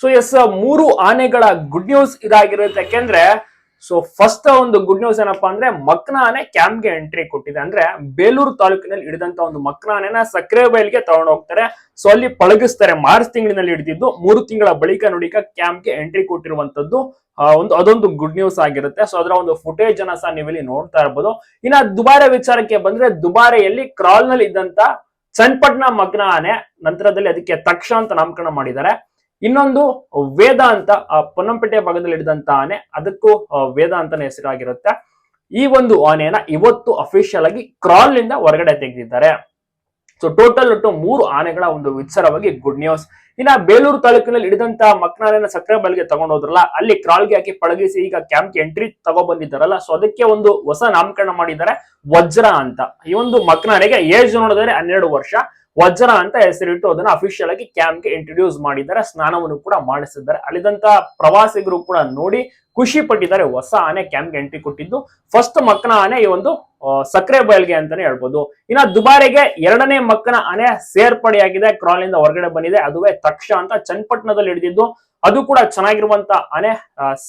So S ಮೂರು ಆನೆಗಳ good news ಇದಾಗಿರುತ್ತೆ. ಯಾಕೆಂದ್ರೆ ಸೊ ಫಸ್ಟ್ ಒಂದು ಗುಡ್ ನ್ಯೂಸ್ ಏನಪ್ಪಾ ಅಂದ್ರೆ, ಮಕ್ನ ಆನೆ ಕ್ಯಾಂಪ್ಗೆ ಎಂಟ್ರಿ ಕೊಟ್ಟಿದೆ. ಅಂದ್ರೆ ಬೇಲೂರು ತಾಲೂಕಿನಲ್ಲಿ ಹಿಡಿದಂತ ಒಂದು ಮಕ್ನ ಆನೆನ ಸಕ್ಕರೆ ಬಯಲಿಗೆ ತಗೊಂಡು ಹೋಗ್ತಾರೆ. ಸೊ ಅಲ್ಲಿ ಪಳಗಿಸ್ತಾರೆ. ಮಾರ್ಚ್ ತಿಂಗಳಿನಲ್ಲಿ ಹಿಡಿದಿದ್ದು, ಮೂರು ತಿಂಗಳ ಬಳಿಕ ನೋಡಿಕ ಕ್ಯಾಂಪ್ಗೆ ಎಂಟ್ರಿ ಕೊಟ್ಟಿರುವಂತದ್ದು ಒಂದು, ಅದೊಂದು ಗುಡ್ ನ್ಯೂಸ್ ಆಗಿರುತ್ತೆ. ಸೊ ಅದರ ಒಂದು ಫುಟೇಜ್ ಅನ್ನ ಸಹ ನೀವಿಲ್ಲಿ ನೋಡ್ತಾ ಇರ್ಬೋದು. ಇನ್ನ ದುಬಾರೆ ವಿಚಾರಕ್ಕೆ ಬಂದ್ರೆ, ದುಬಾರೆಯಲ್ಲಿ ಕ್ರಾಲ್ನಲ್ಲಿ ಇದ್ದಂತ ಚನ್ನಪಟ್ಟಣ ಮಗ್ನ ಆನೆ, ನಂತರದಲ್ಲಿ ಅದಕ್ಕೆ ತಕ್ಷ ಅಂತ ನಾಮಕರಣ ಮಾಡಿದ್ದಾರೆ. ಇನ್ನೊಂದು ವೇದ ಅಂತ ಪೊನ್ನಂಪೇಟೆ ಭಾಗದಲ್ಲಿ ಹಿಡಿದಂತ ಆನೆ ಅದಕ್ಕೂ ವೇದ ಅಂತಾನೆ ಹೆಸರಾಗಿರುತ್ತೆ. ಈ ಒಂದು ಆನೆಯನ್ನ ಇವತ್ತು ಅಫಿಷಿಯಲ್ ಆಗಿ ಕ್ರಾಲ್ನಿಂದ ಹೊರಗಡೆ ತೆಗೆದಿದ್ದಾರೆ. ಸೊ ಟೋಟಲ್ ಒಟ್ಟು ಮೂರು ಆನೆಗಳ ಒಂದು ವಿಚಾರವಾಗಿ ಗುಡ್ ನ್ಯೂಸ್ ಇನ್ನ ಬೇಲೂರು ತಾಲೂಕಿನಲ್ಲಿ ಹಿಡಿದಂತ ಮಕ್ನಾರೆನ ಸಕ್ಕರೆ ಬಲ್ಗೆ ತಗೊಂಡೋದ್ರಲ್ಲ ಅಲ್ಲಿ ಕ್ರಾಲ್ಗೆ ಹಾಕಿ ಪಳಗಿಸಿ ಈಗ ಕ್ಯಾಂಪ್ಗೆ ಎಂಟ್ರಿ ತಗೊಬಂದಿದ್ದಾರಲ್ಲ ಸೊ ಅದಕ್ಕೆ ಒಂದು ಹೊಸ ನಾಮಕರಣ ಮಾಡಿದ್ದಾರೆ ವಜ್ರ ಅಂತ. ಈ ಒಂದು ಮಕ್ನಾರೆಗೆ ಏಜ್ ನೋಡಿದ್ರೆ ಹನ್ನೆರಡು ವರ್ಷ. ವಜ್ರ ಅಂತ ಹೆಸರಿಟ್ಟು ಅದನ್ನ ಅಫಿಷಿಯಲ್ ಆಗಿ ಕ್ಯಾಂಪ್ಗೆ ಇಂಟ್ರೊಡ್ಯೂಸ್ ಮಾಡಿದ್ದಾರೆ. ಸ್ನಾನವನ್ನು ಕೂಡ ಮಾಡಿಸಿದ್ದಾರೆ. ಅಲ್ಲಿದಂತ ಪ್ರವಾಸಿಗರು ಕೂಡ ನೋಡಿ ಖುಷಿ ಪಟ್ಟಿದ್ದಾರೆ. ಹೊಸ ಆನೆ ಕ್ಯಾಂಪ್ಗೆ ಎಂಟ್ರಿ ಕೊಟ್ಟಿದ್ದು. ಫಸ್ಟ್ ಮಕ್ಕನ ಆನೆ ಈ ಒಂದು ಸಕ್ಕರೆ ಬಯಲ್ಗೆ ಅಂತಾನೆ ಹೇಳ್ಬೋದು. ಇನ್ನ ದುಬಾರಿಗೆ ಎರಡನೇ ಮಕ್ಕನ ಆನೆ ಸೇರ್ಪಡೆಯಾಗಿದೆ. ಕ್ರಾಲ್ ಇಂದ ಹೊರಗಡೆ ಬಂದಿದೆ. ಅದುವೇ ತಕ್ಷ ಅಂತ ಚನ್ನಪಟ್ಟಣದಲ್ಲಿ ಹಿಡಿದಿದ್ದು. ಅದು ಕೂಡ ಚೆನ್ನಾಗಿರುವಂತ ಆನೆ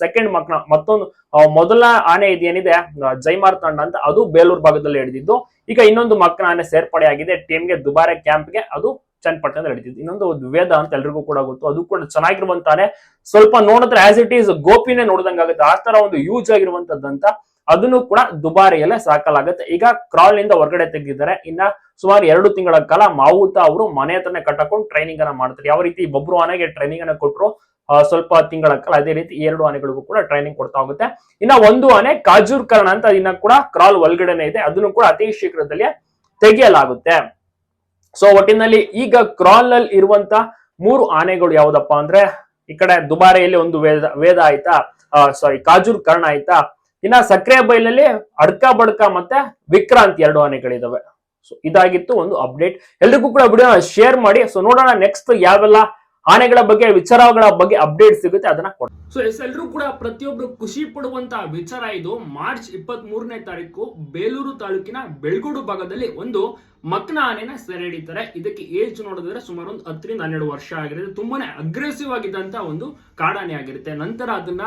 ಸೆಕೆಂಡ್ ಮಕ್ಕನ ಮತ್ತೊಂದು ಮೊದಲ ಆನೆ ಇದೇನಿದೆ? ಜೈಮಾರ್ ತಂಡ ಅಂತ ಅದು ಬೇಲೂರು ಭಾಗದಲ್ಲಿ ಹಿಡಿದಿದ್ದು. ಈಗ ಇನ್ನೊಂದು ಮಕ್ಕಳ ಆನೆ ಸೇರ್ಪಡೆಯಾಗಿದೆ ಟೀಮ್ಗೆ ದುಬಾರೆ ಕ್ಯಾಂಪ್ಗೆ ಅದು ಚನ್ನಪಟ್ಟಣ ನಡೀತಿದ್ದು ಇನ್ನೊಂದು ವೇದ ಅಂತ ಎಲ್ರಿಗೂ ಕೂಡ ಗೊತ್ತು. ಅದು ಕೂಡ ಚೆನ್ನಾಗಿರುವಂತಾನೆ. ಸ್ವಲ್ಪ ನೋಡಿದ್ರೆ ಆಸ್ ಇಟ್ ಈಸ್ ಗೋಪಿನೇ ನೋಡ್ದಂಗಾಗುತ್ತೆ. ಆ ತರ ಒಂದು ಯೂಸ್ ಆಗಿರುವಂತದ್ದಂತ ಅದನ್ನು ಕೂಡ ದುಬಾರಿಯಲ್ಲೇ ಸಾಕಲಾಗುತ್ತೆ. ಈಗ ಕ್ರಾಲ್ನಿಂದ ಹೊರಗಡೆ ತೆಗೆದಿದ್ದಾರೆ. ಇನ್ನ ಸುಮಾರು ಎರಡು ತಿಂಗಳ ಕಾಲ ಮಾವುತ ಅವರು ಮನೆ ಹತ್ರನೇ ಕಟ್ಟಕೊಂಡು ಟ್ರೈನಿಂಗ್ ಅನ್ನ ಮಾಡ್ತಾರೆ. ಯಾವ ರೀತಿ ಬಬ್ರು ಆನೆಗೆ ಟ್ರೈನಿಂಗ್ ಅನ್ನ ಕೊಟ್ಟರು ಸ್ವಲ್ಪ ತಿಂಗಳ ಕಾಲ ಅದೇ ರೀತಿ ಎರಡು ಆನೆಗಳಿಗೂ ಕೂಡ ಟ್ರೈನಿಂಗ್ ಕೊಡ್ತಾ ಹೋಗುತ್ತೆ. ಇನ್ನ ಒಂದು ಆನೆ ಕಾಜೂರ್ ಕರ್ಣ ಅಂತ ಅದನ್ನ ಕೂಡ ಕ್ರಾಲ್ ಒಳಗಡೆನೆ ಇದೆ. ಅದನ್ನು ಕೂಡ ಅತಿ ಶೀಘ್ರದಲ್ಲಿ ತೆಗೆಯಲಾಗುತ್ತೆ. ಸೊ ಒಟ್ಟಿನಲ್ಲಿ ಈಗ ಕ್ರಾಲ್ನಲ್ಲಿ ಇರುವಂತ ಮೂರು ಆನೆಗಳು ಯಾವ್ದಪ್ಪ ಅಂದ್ರೆ, ಈ ಕಡೆ ದುಬಾರೆಯಲ್ಲಿ ಒಂದು ವೇದ ವೇದ ಆಯ್ತಾ? ಸಾರಿ ಕಾಜೂರ್ ಕರ್ಣ ಆಯ್ತಾ? ಇನ್ನ ಸಕ್ರೆ ಬೈಲಲ್ಲಿ ಅಡ್ಕ ಬಡ್ಕ ಮತ್ತೆ ವಿಕ್ರಾಂತ್ ಎರಡು ಆನೆಗಳಿದಾವೆ. ಸೊ ಇದಾಗಿತ್ತು ಒಂದು ಅಪ್ಡೇಟ್ ಎಲ್ರಿಗೂ ಕೂಡ ವಿಡಿಯೋ ಶೇರ್ ಮಾಡಿ. ಸೊ ನೋಡೋಣ ನೆಕ್ಸ್ಟ್ ಯಾವೆಲ್ಲ ಆನೆಗಳ ಬಗ್ಗೆ, ವಿಚಾರಗಳ ಬಗ್ಗೆ ಅಪ್ಡೇಟ್ ಸಿಗುತ್ತೆ, ಅದನ್ನ ಕೊಡ ಸೊ ಎಸ್ ಎಲ್ಲರೂ ಕೂಡ ಪ್ರತಿಯೊಬ್ರು ಖುಷಿ ಪಡುವಂತ ವಿಚಾರ ಇದು. ಮಾರ್ಚ್ ಇಪ್ಪತ್ತ್ ಮೂರನೇ ತಾರೀಕು ಬೇಲೂರು ತಾಲೂಕಿನ ಬೆಳ್ಗೋಡು ಭಾಗದಲ್ಲಿ ಒಂದು ಮಕ್ನ ಆನೆನ ಸೆರೆ ಹಿಡಿತಾರೆ ಇದಕ್ಕೆ ಏಜ್ ನೋಡಿದ್ರೆ ಸುಮಾರು ಒಂದು ಹತ್ತರಿಂದ ಹನ್ನೆರಡು ವರ್ಷ ಆಗಿರುತ್ತೆ ತುಂಬಾನೇ ಅಗ್ರೆಸಿವ್ ಆಗಿದ್ದಂತ ಒಂದು ಕಾಡಾನೆ ಆಗಿರುತ್ತೆ. ನಂತರ ಅದನ್ನ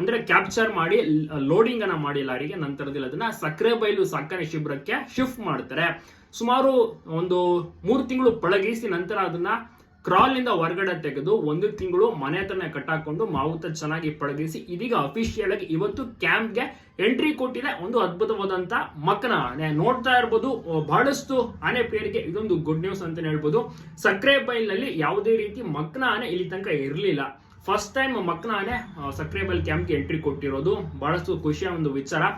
ಅಂದ್ರೆ ಕ್ಯಾಪ್ಚರ್ ಮಾಡಿ ಲೋಡಿಂಗ್ ಅನ್ನ ಮಾಡಿ ಲಾರಿಗೆ, ನಂತರದಲ್ಲಿ ಅದನ್ನ ಸಕ್ಕರೆ ಬೈಲು ಶಿಬಿರಕ್ಕೆ ಶಿಫ್ಟ್ ಮಾಡ್ತಾರೆ. ಸುಮಾರು ಒಂದು ಮೂರು ತಿಂಗಳು ಪಳಗಿಸಿ ನಂತರ ಅದನ್ನ ಕ್ರಾಲ್ನಿಂದ ಹೊರಗಡೆ ತೆಗೆದು ಒಂದು ತಿಂಗಳು ಮನೆ ಹತ್ರನೇ ಕಟ್ಟಾಕೊಂಡು ಮಾವುತ ಚೆನ್ನಾಗಿ ಪಳಗಿಸಿ ಇದೀಗ ಅಫಿಷಿಯಲ್ ಆಗಿ ಇವತ್ತು ಕ್ಯಾಂಪ್ಗೆ ಎಂಟ್ರಿ ಕೊಟ್ಟಿದೆ. ಒಂದು ಅದ್ಭುತವಾದಂತ ಮಕ್ಕನ ಆನೆ ನೋಡ್ತಾ ಇರ್ಬೋದು ಬಹಳಷ್ಟು ಆನೆ ಪ್ರಿಯರಿಗೆ ಇದೊಂದು ಗುಡ್ ನ್ಯೂಸ್ ಅಂತ ಹೇಳ್ಬೋದು. ಸಕ್ಕರೆ ಬೈಲ್ನಲ್ಲಿ ಯಾವುದೇ ರೀತಿ ಮಕ್ಕನ ಆನೆ ಇಲ್ಲಿ ತನಕ ಇರಲಿಲ್ಲ. ಫಸ್ಟ್ ಟೈಮ್ ಮಕ್ಕನ ಆನೆ ಆ, ಸಕ್ಕರೆ ಬೈಲ್ ಕ್ಯಾಂಪ್ಗೆ ಎಂಟ್ರಿ ಕೊಟ್ಟಿರೋದು. ಬಹಳಷ್ಟು ಖುಷಿಯ ಒಂದು ವಿಚಾರ.